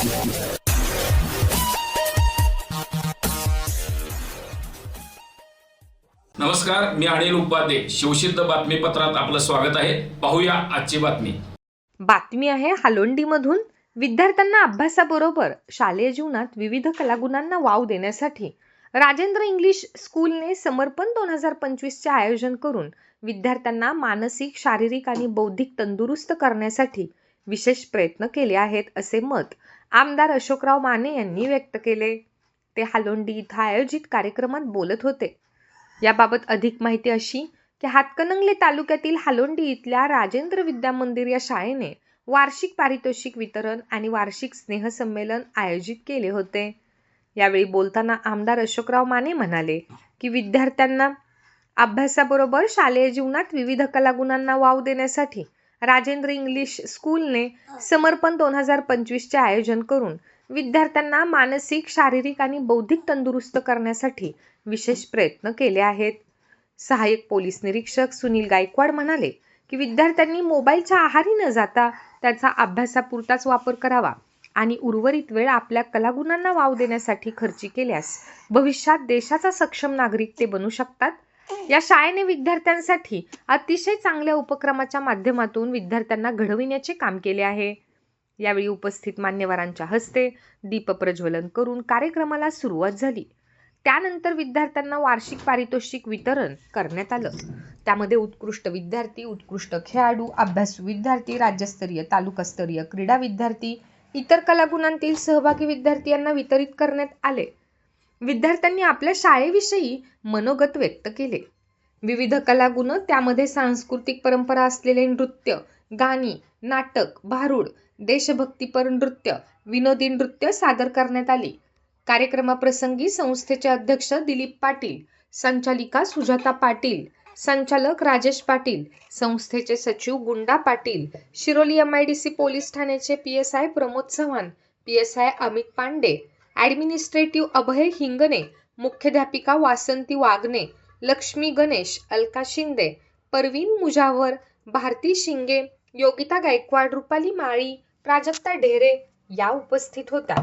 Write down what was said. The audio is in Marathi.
नमस्कार मी अनिल उपाध्ये. शिवसिद्ध बातमीपत्रात आपलं स्वागत आहे. पाहूया आजची बातमी. बातमी आहे हालोंडीमधून. विद्यार्थ्यांना अभ्यासाबरोबर शालेय जीवनात विविध कलागुणांना वाव देण्यासाठी राजेंद्र इंग्लिश स्कूलने समर्पण दोन हजार पंचवीसचे आयोजन करून विद्यार्थ्यांना मानसिक शारीरिक आणि बौद्धिक तंदुरुस्त करण्यासाठी विशेष प्रयत्न केले आहेत असे मत आमदार अशोकराव माने यांनी व्यक्त केले. ते हालोंडी इथं आयोजित कार्यक्रमात बोलत होते. याबाबत अधिक माहिती अशी की हातकणंगले तालुक्यातील हालोंडी इथल्या राजेंद्र विद्या मंदिर या शाळेने वार्षिक पारितोषिक वितरण आणि वार्षिक स्नेहसंमेलन आयोजित केले होते. यावेळी बोलताना आमदार अशोकराव माने म्हणाले की विद्यार्थ्यांना अभ्यासाबरोबर शालेय जीवनात विविध कलागुणांना वाव देण्यासाठी राजेंद्र इंग्लिश स्कूलने समर्पण दोन हजार पंचवीसचे आयोजन करून विद्यार्थ्यांना मानसिक शारीरिक आणि बौद्धिक तंदुरुस्त करण्यासाठी विशेष प्रयत्न केले आहेत. सहाय्यक पोलीस निरीक्षक सुनील गायकवाड म्हणाले की विद्यार्थ्यांनी मोबाईलच्या आहारी न जाता त्याचा अभ्यासापुरताच वापर करावा आणि उर्वरित वेळ आपल्या कलागुणांना वाव देण्यासाठी खर्ची केल्यास भविष्यात देशाचा सक्षम नागरिक ते बनू शकतात. या शाळेने विद्यार्थ्यांसाठी अतिशय चांगल्या उपक्रमाच्या माध्यमातून विद्यार्थ्यांना घडविण्याचे काम केले आहे. यावेळी उपस्थित मान्यवरांच्या हस्ते दीप प्रज्वलन करून कार्यक्रमाला सुरुवात झाली. त्यानंतर विद्यार्थ्यांना वार्षिक पारितोषिक वितरण करण्यात आलं. त्यामध्ये उत्कृष्ट विद्यार्थी उत्कृष्ट खेळाडू अभ्यासू विद्यार्थी राज्यस्तरीय तालुकास्तरीय क्रीडा विद्यार्थी इतर कलागुणांतील सहभागी विद्यार्थी यांना वितरित करण्यात आले. विद्यार्थ्यांनी आपल्या शाळेविषयी मनोगत व्यक्त केले. विविध कलागुण त्यामध्ये सांस्कृतिक परंपरा असलेले नृत्य गाणी नाटक भारूड देशभक्तीपर नृत्य विनोदी नृत्य सादर करण्यात आली. कार्यक्रमाप्रसंगी संस्थेचे अध्यक्ष दिलीप पाटील संचालिका सुजाता पाटील संचालक राजेश पाटील संस्थेचे सचिव Gunda Patil Shiroli M I D C police ठाण्याचे P S I Pramod Chavan P S I Amit Pande administrative Abhay Hingane मुख्याध्यापिका वासंती वागणे लक्ष्मी गणेश अलका शिंदे परवीन मुजावर भारती शिंगे योगिता गायकवाड रुपाली माळी प्राजक्ता ढेरे या उपस्थित होत्या.